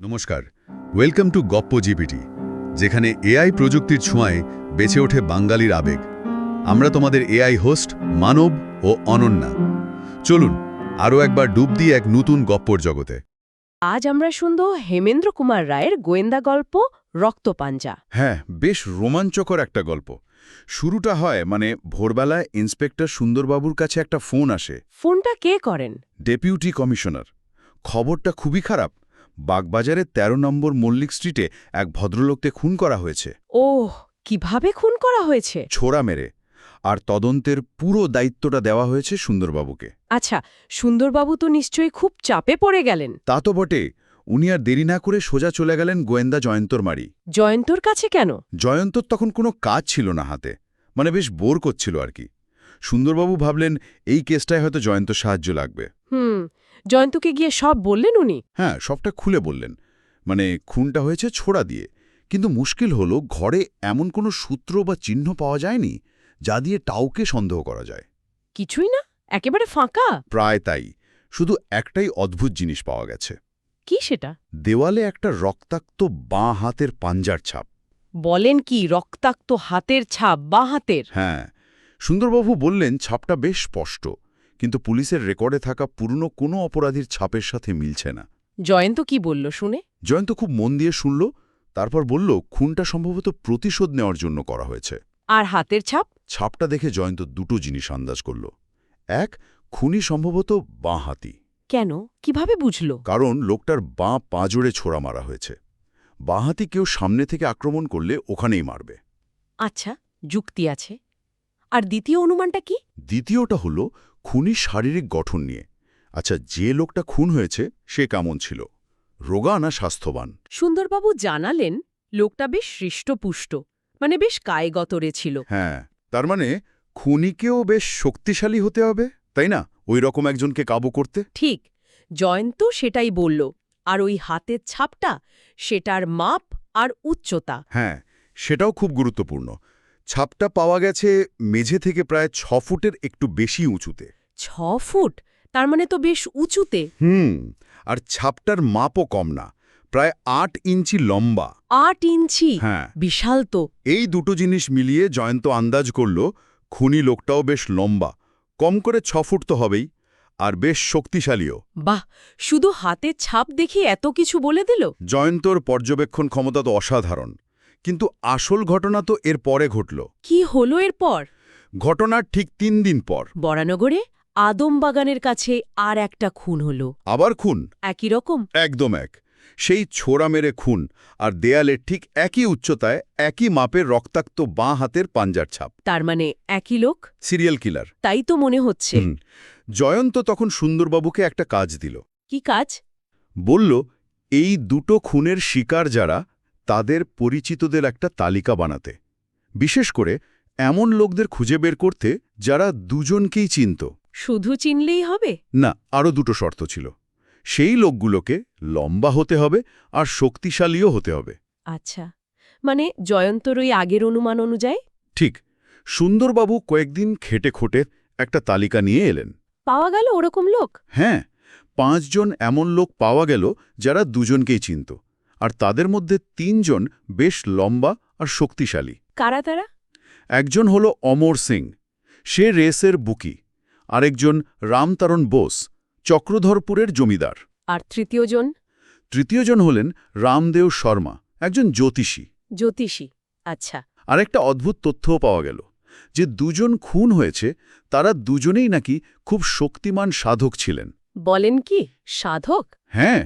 নমস্কার। Welcome to গপ্প GPT, যেখানে এআই প্রযুক্তির ছোঁয়ায় বেঁচে ওঠে বাঙালির আবেগ। আমরা তোমাদের এআই হোস্ট মানব ও অনন্যা। চলুন, আরও একবার ডুব দিয়ে এক নতুন গপ্পর জগতে। আজ আমরা শুনব হেমেন্দ্র কুমার রায়ের গোয়েন্দা গল্প রক্তপাঞ্জা। হ্যাঁ বেশ রোমাঞ্চকর একটা গল্প। শুরুটা হয় মানে ভোরবেলায় ইন্সপেক্টর সুন্দরবাবুর কাছে একটা ফোন আসে। ফোনটা কে করেন? Deputy commissioner. খবরটা খুবই খারাপ। বাগবাজারের ১৩ নম্বর মল্লিক স্ট্রিটে এক ভদ্রলোককে খুন করা হয়েছে। ওহ কীভাবে খুন করা হয়েছে? ছোড়া মেরে। আর তদন্তের পুরো দায়িত্বটা দেওয়া হয়েছে সুন্দরবাবুকে। আচ্ছা সুন্দরবাবু তো নিশ্চয়ই খুব চাপে পড়ে গেলেন। তা তো বটে উনি আর দেরি না করে সোজা চলে গেলেন গোয়েন্দা জয়ন্তর মারি। জয়ন্তর কাছে কেন? জয়ন্তর তখন কোনো কাজ ছিল না হাতে মানে বেশ বোর করছিল আর কি। সুন্দরবাবু ভাবলেন এই কেসটায় হয়তো জয়ন্ত সাহায্য লাগবে। হুম জয়ন্তকে গিয়ে সব বললেন উনি? হ্যাঁ সবটা খুলে বললেন। মানে খুনটা হয়েছে ছোড়া দিয়ে। কিন্তু মুশকিল হলো ঘরে এমন কোনো সূত্র বা চিহ্ন পাওয়া যায়নি যা দিয়ে টাউকে সন্দেহ করা যায়। কিছুই না একেবারে ফাঁকা। প্রায় তাই। শুধু একটাই অদ্ভুত জিনিস পাওয়া গেছে। কি সেটা? দেওয়ালে একটা রক্তাক্ত বাঁ হাতের পাঞ্জার ছাপ। বলেন কি রক্তাক্ত হাতের ছাপ বা হাতের? হ্যাঁ সুন্দরবাবু বললেন ছাপটা বেশ স্পষ্ট কিন্তু পুলিশের রেকর্ডে থাকা পুরনো কোনো অপরাধীর ছাপের সাথে মিলছে না। জয়ন্ত কি বলল শুনে? জয়ন্ত খুব মন দিয়ে শুনল তারপর বলল খুনটা সম্ভবত প্রতিশোধ নেওয়ার জন্য করা হয়েছে। আর হাতের ছাপ? ছাপটা দেখে জয়ন্ত দুটো জিনিস আন্দাজ করল। এক খুনি সম্ভবত বাঁ হাতি। কেন? কীভাবে বুঝল? কারণ লোকটার বাঁ পাঁজরে ছোড়া মারা হয়েছে। বাঁ হাতি কেউ সামনে থেকে আক্রমণ করলে ওখানেই মারবে। আচ্ছা যুক্তি আছে। আর দ্বিতীয় অনুমানটা কি? দ্বিতীয়টা হল খুনি শারীরিক গঠন নিয়ে। আচ্ছা যে লোকটা খুন হয়েছে সে কেমন ছিল? রোগা না স্বাস্থ্যবান? সুন্দরবাবু জানালেন লোকটা বেশ হৃষ্টপুষ্ট মানে বেশ কায়গতরে ছিল। হ্যাঁ তার মানে খুনিকেও বেশ শক্তিশালী হতে হবে তাই না? ওই রকম একজনকে কাবু করতে? ঠিক জয়ন্ত সেটাই বলল আর ওই হাতের ছাপটা সেটার মাপ আর উচ্চতা। হ্যাঁ সেটাও খুব গুরুত্বপূর্ণ। ছাপটা পাওয়া গেছে মেঝে থেকে প্রায় ছ ফুটের একটু বেশি উঁচুতে। ছ ফুট? তার মানে তো বেশ উঁচুতে। হুম আর ছাপটার মাপও কম না প্রায় আট ইঞ্চি লম্বা। আট ইঞ্চি? হ্যাঁ। বিশাল তো। এই দুটো জিনিস মিলিয়ে জয়ন্ত আন্দাজ করল খুনি লোকটাও বেশ লম্বা। কম করে ছ ফুট তো হবেই আর বেশ শক্তিশালীও। বাহ শুধু হাতের ছাপ দেখি এত কিছু বলে দিল? জয়ন্তর পর্যবেক্ষণ ক্ষমতা তো অসাধারণ কিন্তু আসল ঘটনা তো এর পরে ঘটল। কি হলো এরপর ঘটনার ঠিক তিন দিন পর। বরানগরে আদমবাগানের কাছে আর একটা খুন হলো। আবার খুন? একই রকম? একদম এক। সেই ছোড়া মেরে খুন আর দেয়ালের ঠিক একই উচ্চতায় একই মাপের রক্তাক্ত বাঁ হাতের পাঞ্জার ছাপ। তার মানে একই লোক? Serial killer. তাই তো মনে হচ্ছে। জয়ন্ত তখন সুন্দরবাবুকে একটা কাজ দিল। কি কাজ? বলল এই দুটো খুনের শিকার যারা তাদের পরিচিতদের একটা তালিকা বানাতে। বিশেষ করে এমন লোকদের খুঁজে বের করতে যারা দুজনকেই চিনত। শুধু চিনলেই হবে? না আরও দুটো শর্ত ছিল। সেই লোকগুলোকে লম্বা হতে হবে আর শক্তিশালীও হতে হবে। আচ্ছা মানে জয়ন্তর ওই আগের অনুমান অনুযায়ী? ঠিক সুন্দরবাবু কয়েকদিন খেটে খোটে একটা তালিকা নিয়ে এলেন। পাওয়া গেল ওরকম লোক? হ্যাঁ পাঁচজন এমন লোক পাওয়া গেল যারা দুজনকেই চিনত আর তাদের মধ্যে তিনজন বেশ লম্বা আর শক্তিশালী। কারা তারা? একজন হল অমর সিং সে রেসের বুকি আরেকজন রামতারণ বোস চক্রধরপুরের জমিদার। আর তৃতীয়জন তৃতীয়জন হলেন রামদেও শর্মা একজন জ্যোতিষী। জ্যোতিষী আচ্ছা। আর একটা অদ্ভুত তথ্যও পাওয়া গেল যে দুজন খুন হয়েছে তারা দুজনেই নাকি খুব শক্তিমান সাধক ছিলেন। বলেন কি সাধক? হ্যাঁ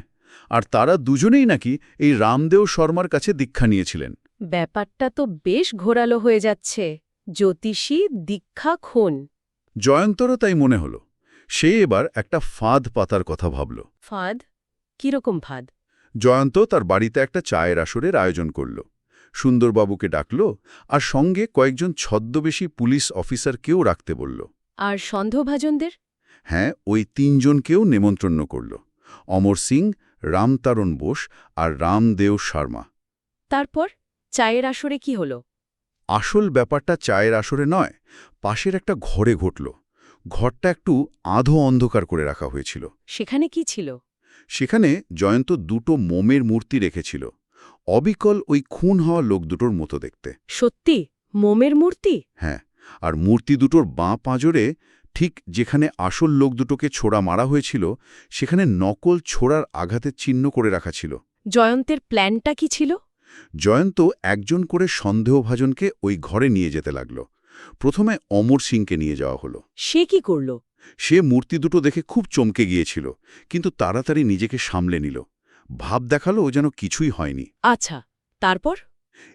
আর তারা দুজনেই নাকি এই রামদেও শর্মার কাছে দীক্ষা নিয়েছিলেন। ব্যাপারটা তো বেশ ঘোরালো হয়ে যাচ্ছে। জ্যোতিষী দীক্ষা খুন। জয়ন্তরও তাই মনে হল। সে এবার একটা ফাঁদ পাতার কথা ভাবল। ফাঁদ? কীরকম ফাঁদ? জয়ন্ত তার বাড়িতে একটা চায়ের আসরের আয়োজন করল। সুন্দরবাবুকে ডাকল আর সঙ্গে কয়েকজন ছদ্মবেশী পুলিশ অফিসারকেও রাখতে বলল। আর সন্দেহভাজনদের? হ্যাঁ ওই তিনজনকেও নেমন্ত্রণ করল। অমর সিং রামতারণ বোস আর রামদেও শর্মা। তারপর? চায়ের আসরে কি হলো? আসল ব্যাপারটা চায়ের আসরে নয় পাশের একটা ঘরে ঘটল। ঘরটা একটু আধো অন্ধকার করে রাখা হয়েছিল। সেখানে কি ছিল? সেখানে জয়ন্ত দুটো মোমের মূর্তি রেখেছিল। অবিকল ওই খুন হওয়া লোক দুটোর মতো দেখতে। সত্যি? মোমের মূর্তি? হ্যাঁ আর মূর্তি দুটোর বাঁ পাঁজরে ঠিক যেখানে আসল লোক দুটোকে ছোড়া মারা হয়েছিল সেখানে নকল ছোড়ার আঘাতের চিহ্ন করে রাখা ছিল। জয়ন্তের প্ল্যানটা কি ছিল? জয়ন্ত একজন করে সন্দেহভাজনকে ওই ঘরে নিয়ে যেতে লাগল। প্রথমে অমর সিংকে নিয়ে যাওয়া হলো। সে কি করল? সে মূর্তি দুটো দেখে খুব চমকে গিয়েছিল কিন্তু তাড়াতাড়ি নিজেকে সামলে নিল। ভাব দেখাল ও যেন কিছুই হয়নি। আচ্ছা তারপর?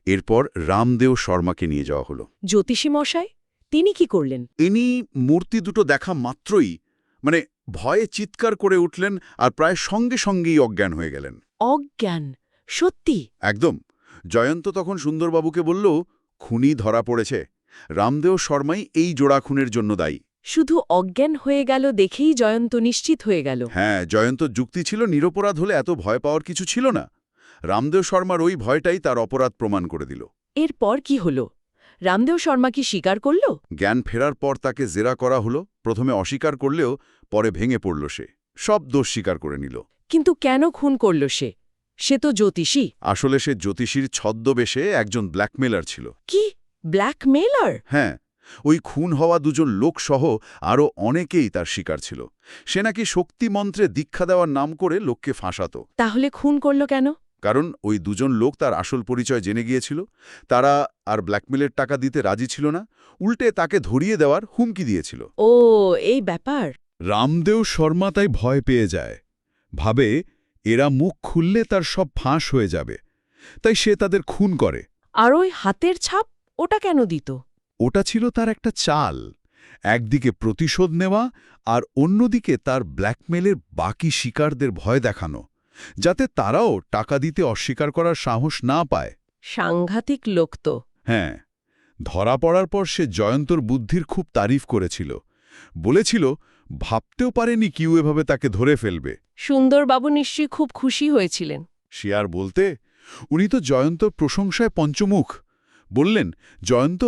এরপর রামদেও শর্মাকে নিয়ে যাওয়া হলো। জ্যোতিষী মশাই তিনি কি করলেন? ইনি মূর্তি দুটো দেখা মাত্রই মানে ভয়ে চিৎকার করে উঠলেন আর প্রায় সঙ্গে সঙ্গেই অজ্ঞান হয়ে গেলেন। অজ্ঞান? সত্যি? একদম। জয়ন্ত তখন সুন্দরবাবুকে বলল খুনি ধরা পড়েছে। রামদেও শর্মাই এই জোড়া খুনের জন্য দায়ী। শুধু অজ্ঞান হয়ে গেল দেখেই জয়ন্ত নিশ্চিত হয়ে গেল। হ্যাঁ জয়ন্ত যুক্তি ছিল নিরপরাধ হলে এত ভয় পাওয়ার কিছু ছিল না। রামদেও শর্মার ওই ভয়টাই তার অপরাধ প্রমাণ করে দিল। এরপর কি হল? রামদেও শর্মা কি স্বীকার করল? জ্ঞান ফেরার পর তাকে জেরা করা হলো প্রথমে অস্বীকার করলেও পরে ভেঙে পড়ল সে। সব দোষ স্বীকার করে নিল। কিন্তু কেন খুন করল সে? সে তো জ্যোতিষী। আসলে সে জ্যোতিষীর ছদ্মবেশে একজন ব্ল্যাকমেলার ছিল। কি? ব্ল্যাকমেলার হ্যাঁ ওই খুন হওয়া দুজন লোকসহ আরও অনেকেই তার শিকার ছিল। সে নাকি শক্তিমন্ত্রে দীক্ষা দেওয়ার নাম করে লোককে ফাঁসাত। তাহলে খুন করল কেন? কারণ ওই দুজন লোক তার আসল পরিচয় জেনে গিয়েছিল। তারা আর ব্ল্যাকমেলের টাকা দিতে রাজি ছিল না। উল্টে তাকে ধরিয়ে দেওয়ার হুমকি দিয়েছিল। ও এই ব্যাপার? রামদেও শর্মা তাই ভয় পেয়ে যায়। ভাবে এরা মুখ খুললে তার সব ফাঁস হয়ে যাবে। তাই সে তাদের খুন করে। আর ওই হাতের ছাপ? ওটা কেন দিত? ওটা ছিল তার একটা চাল। একদিকে প্রতিশোধ নেওয়া আর অন্যদিকে তার ব্ল্যাকমেলের বাকি শিকারদের ভয় দেখানো যাতে তারাও টাকা দিতে অস্বীকার করার সাহস না পায়। সাংঘাতিক লোক তো। হ্যাঁ ধরা পড়ার পর সে জয়ন্তর বুদ্ধির খুব তারিফ করেছিল। বলেছিল ভাবতেও পারেনি কিউ এভাবে তাকে ধরে ফেলবে। সুন্দরবাবু নিশ্চয়ই খুব খুশি হয়েছিলেন। সে আর বলতে উনি তো জয়ন্তর প্রশংসায় পঞ্চমুখ। বললেন জয়ন্ত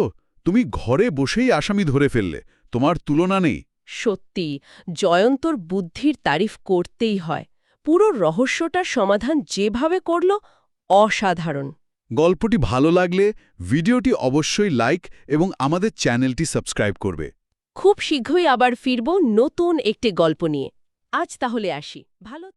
তুমি ঘরে বসেই আসামি ধরে ফেললে। তোমার তুলনা নেই। সত্যি জয়ন্তর বুদ্ধির তারিফ করতেই হয়। পুরো রহস্যটার সমাধান যেভাবে করল অসাধারণ। গল্পটি ভালো লাগলে ভিডিওটি অবশ্যই লাইক এবং আমাদের চ্যানেলটি সাবস্ক্রাইব করবে। খুব শীঘ্রই আবার ফিরব নতুন একটি গল্প নিয়ে। আজ তাহলে আসি। ভালো